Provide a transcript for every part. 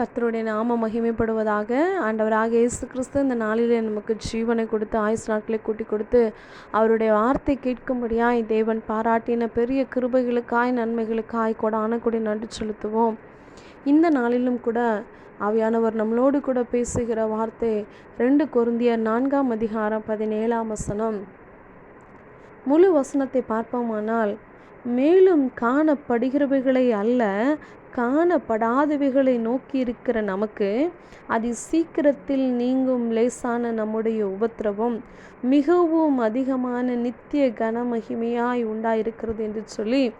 கர்த்தருடைய நாம மகிமைப்படுவதாக ஆண்டவராக இயேசு கிறிஸ்து இந்த நாளிலே நமக்கு ஜீவனை கொடுத்து ஆயுசு நாட்களை கூட்டி கொடுத்து அவருடைய வார்த்தை கேட்கும்படியாய் தேவன் பாராட்டின பெரிய கிருபைகளுக்காய் நன்மைகளுக்காய் கொடான கொடி நன்றி செலுத்துவோம். இந்த நாளிலும் கூட ஆவியானவர் நம்மளோடு கூட பேசுகிற வார்த்தை ரெண்டு கொருந்திய நான்காம் அதிகாரம் பதினேழாம் வசனம். முழு வசனத்தை பார்ப்போமானால் மேலும் காணப்படுகிறவைகளை அல்ல காணப்படாதவைகளை நோக்கி இருக்கிற நமக்கு அதி சீக்கிரத்தில் நீங்கும் லேசான நம்முடைய உபத்திரவம் மிகவும் அதிகமான நித்திய கனமகிமையாய் உண்டாயிருக்கிறது என்று சொல்லி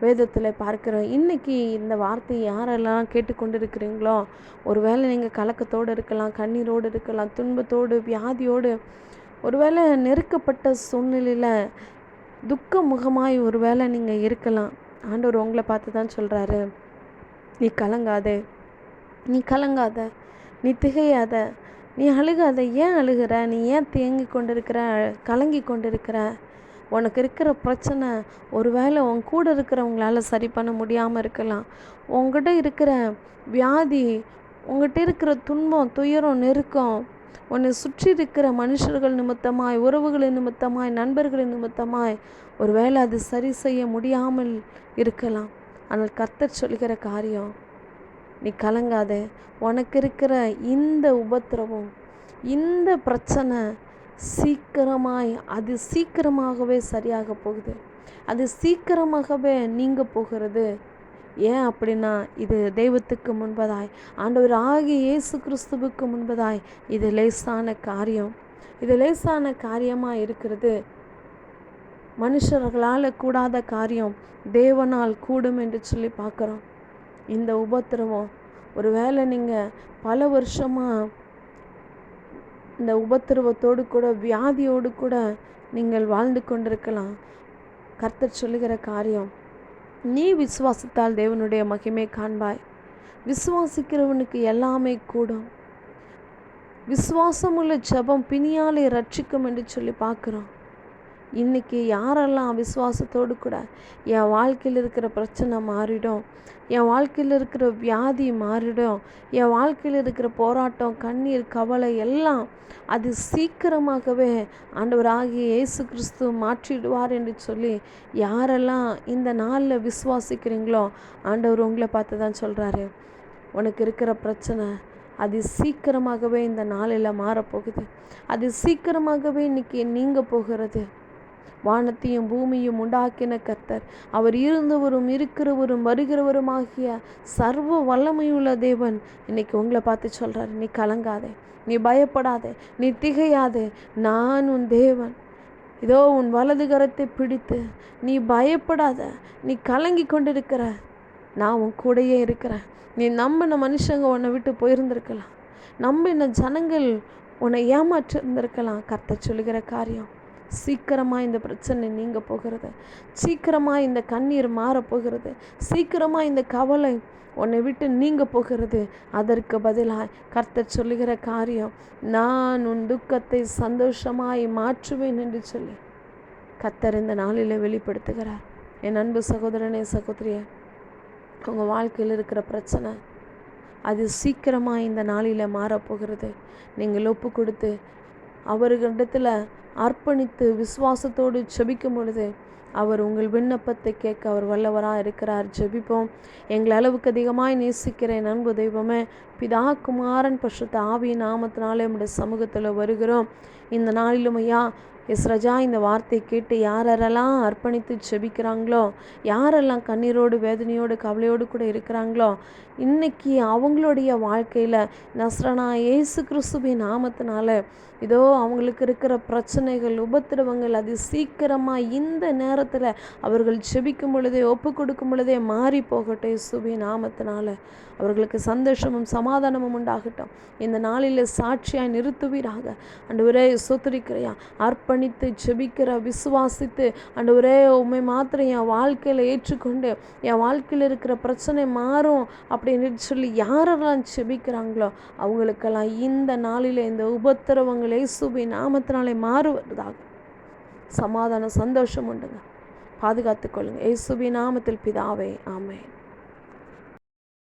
வேதத்தில் பார்க்குறோம். இன்றைக்கி இந்த வார்த்தை யாரெல்லாம் கேட்டுக்கொண்டிருக்கிறீங்களோ ஒருவேளை நீங்கள் கலக்கத்தோடு இருக்கலாம் கண்ணீரோடு இருக்கலாம் துன்பத்தோடு வியாதியோடு ஒருவேளை நெருக்கப்பட்ட சூழ்நிலையில் துக்க முகமாய் ஒருவேளை நீங்கள் இருக்கலாம். ஆண்டவர் உங்களை பார்த்து தான் சொல்கிறாரு நீ கலங்காதே. நீ கலங்காத. நீ திகையாத. நீ அழுகாத. ஏன் அழுகிற? நீ ஏன் தேங்கி கொண்டிருக்கிற? கலங்கி கொண்டிருக்கிற? உனக்கு இருக்கிற பிரச்சனை ஒருவேளை உன் கூட இருக்கிறவங்களால சரி பண்ண முடியாமல் இருக்கலாம். உங்ககிட்ட இருக்கிற வியாதி உங்ககிட்ட இருக்கிற துன்பம் துயரம் நெருக்கம் உன்னை சுற்றி இருக்கிற மனுஷர்கள் நிமித்தமாய் உறவுகளின் நிமித்தமாய் நண்பர்களின் நிமித்தமாய் ஒருவேளை அது சரி செய்ய முடியாமல் இருக்கலாம். ஆனால் கர்த்தர் சொல்கிற காரியம் நீ கலங்காத. உனக்கு இருக்கிற இந்த உபத்திரவம் இந்த பிரச்சனை சீக்கிரமாய் அது சீக்கிரமாகவே சரியாக போகுது. அது சீக்கிரமாகவே நீங்க போகிறது. ஏன் அப்படின்னா இது தெய்வத்துக்கு முன்பதாய் ஆண்டவர் ஆகிய இயேசு கிறிஸ்துவுக்கு முன்பதாய் இது லேசான காரியம். இது லேசான காரியமாக இருக்கிறது. மனுஷர்களால் கூடாத காரியம் தேவனால் கூடும் என்று சொல்லி பார்க்குறோம். இந்த உபத்திரவம் ஒருவேளை நீங்கள் பல வருஷமாக இந்த உபத்திரவத்தோடு கூட வியாதியோடு கூட நீங்கள் வாழ்ந்து கொண்டிருக்கலாம். கர்த்தர் சொல்லுகிற காரியம் நீ விசுவாசித்தால் தேவனுடைய மகிமை காண்பாய். விசுவாசிக்கிறவனுக்கு எல்லாமே கூடும். விசுவாசமுள்ள ஜெபம் பிணியாலே ரட்சிக்கும் என்று சொல்லி பார்க்குறோம். இன்றைக்கி யாரெல்லாம் விசுவாசத்தோடு கூட என் வாழ்க்கையில் இருக்கிற பிரச்சனை மாறிடும் என் வாழ்க்கையில் இருக்கிற வியாதி மாறிடும் என் வாழ்க்கையில் இருக்கிற போராட்டம் கண்ணீர் கவலை எல்லாம் அது சீக்கிரமாகவே ஆண்டவராகி இயேசு கிறிஸ்து மாற்றிடுவார் என்று சொல்லி யாரெல்லாம் இந்த நாளில் விசுவாசிக்கிறீங்களோ ஆண்டவர் உங்களை பார்த்து தான் சொல்கிறாரு உனக்கு இருக்கிற பிரச்சனை அது சீக்கிரமாகவே இந்த நாளில் மாறப்போகுது. அது சீக்கிரமாகவே இன்றைக்கி நீங்கள் போகிறது. வானத்தையும் பூமியும் உண்டாக்கின கர்த்தர். அவர் இருந்தவரும் இருக்கிறவரும் வருகிறவருமாகிய சர்வ வல்லமையுள்ள தேவன் இன்னைக்கு உங்களை பார்த்து சொல்கிறார் நீ கலங்காதே நீ பயப்படாதே நீ திகையாதே நான் உன் தேவன். இதோ உன் வலது கரத்தை பிடித்து நீ பயப்படாத நீ கலங்கி கொண்டிருக்கிற. நான் உன் கூடையே இருக்கிறேன். நீ நம்பின மனுஷங்க உன்னை விட்டு போயிருந்திருக்கலாம். நம்பின ஜனங்கள் உன்னை ஏமாற்றிருந்திருக்கலாம். கர்த்தர் கர்த்த சொல்லுகிற காரியம். சீக்கிரமாக இந்த பிரச்சனை நீங்க போகிறது. சீக்கிரமாக இந்த கண்ணீர் மாறப்போகிறது சீக்கிரமாக இந்த கவலை உன்னை விட்டு நீங்க போகிறது. அதற்கு பதிலாக கர்த்தர் சொல்லுகிற காரியம் நான் உன் துக்கத்தை சந்தோஷமாய் மாற்றுவேன் என்று சொல்லி கர்த்தர் இந்த நாளில் வெளிப்படுத்துகிறார். என் அன்பு சகோதரனே சகோதரிய உங்கள் வாழ்க்கையில் இருக்கிற பிரச்சனை அது சீக்கிரமாக இந்த நாளில் மாறப்போகிறது நீங்கள் ஒப்பு கொடுத்து அவர்களிடத்தில் அர்ப்பணித்து விசுவாசத்தோடு ஜெபிக்கும் பொழுது அவர் உங்கள் விண்ணப்பத்தை கேட்க அவர் வல்லவராக இருக்கிறார். ஜெபிப்போம். எங்களை அளவுக்கு அதிகமாய் நேசிக்கிறேன் அன்பு தெய்வமே பிதா குமாரன் பசுத்த ஆவி நாமத்தினாலே நம்முடைய சமூகத்தில் வருகிறோம். இந்த நாளிலும் ஐயா எஸ் ரஜா இந்த வார்த்தை கேட்டு யாரெல்லாம் அர்ப்பணித்து ஜெபிக்கிறாங்களோ யாரெல்லாம் கண்ணீரோடு வேதனையோடு கவலையோடு கூட இருக்கிறாங்களோ இன்னைக்கு அவங்களுடைய வாழ்க்கையில் நஸ்ரனா ஏசு கிறிஸ்துவின் நாமத்தினால இதோ அவங்களுக்கு இருக்கிற பிரச்சனை பிரச்சனைகள் உபத்திரவங்கள் அது சீக்கிரமாக இந்த நேரத்தில் அவர்கள் செபிக்கும் பொழுதே ஒப்பு கொடுக்கும் பொழுதே மாறி போகட்டும் இயேசுவின் நாமத்தினால. அவர்களுக்கு சந்தோஷமும் சமாதானமும் உண்டாகட்டும். இந்த நாளில் சாட்சியாய் நிறுத்துவீராக. அண்டு ஒரே சொத்துரிக்கிறையா அர்ப்பணித்து செபிக்கிற விசுவாசித்து அண்டு ஒரே உண்மை மாத்திரம் என் வாழ்க்கையில் ஏற்றுக்கொண்டு என் வாழ்க்கையில் இருக்கிற பிரச்சனை மாறும் அப்படின்னு சொல்லி யாரெல்லாம் செபிக்கிறாங்களோ அவங்களுக்கெல்லாம் இந்த நாளில் இந்த உபத்திரவங்கள் இயேசுவின் நாமத்தினாலே மாறும் மாறுவதாக சமாதானம் சந்தோஷம் உண்டுங்க. பாதுகாத்துக் கொள்ளுங்க நாமத்தில் பிதாவே ஆமேன்.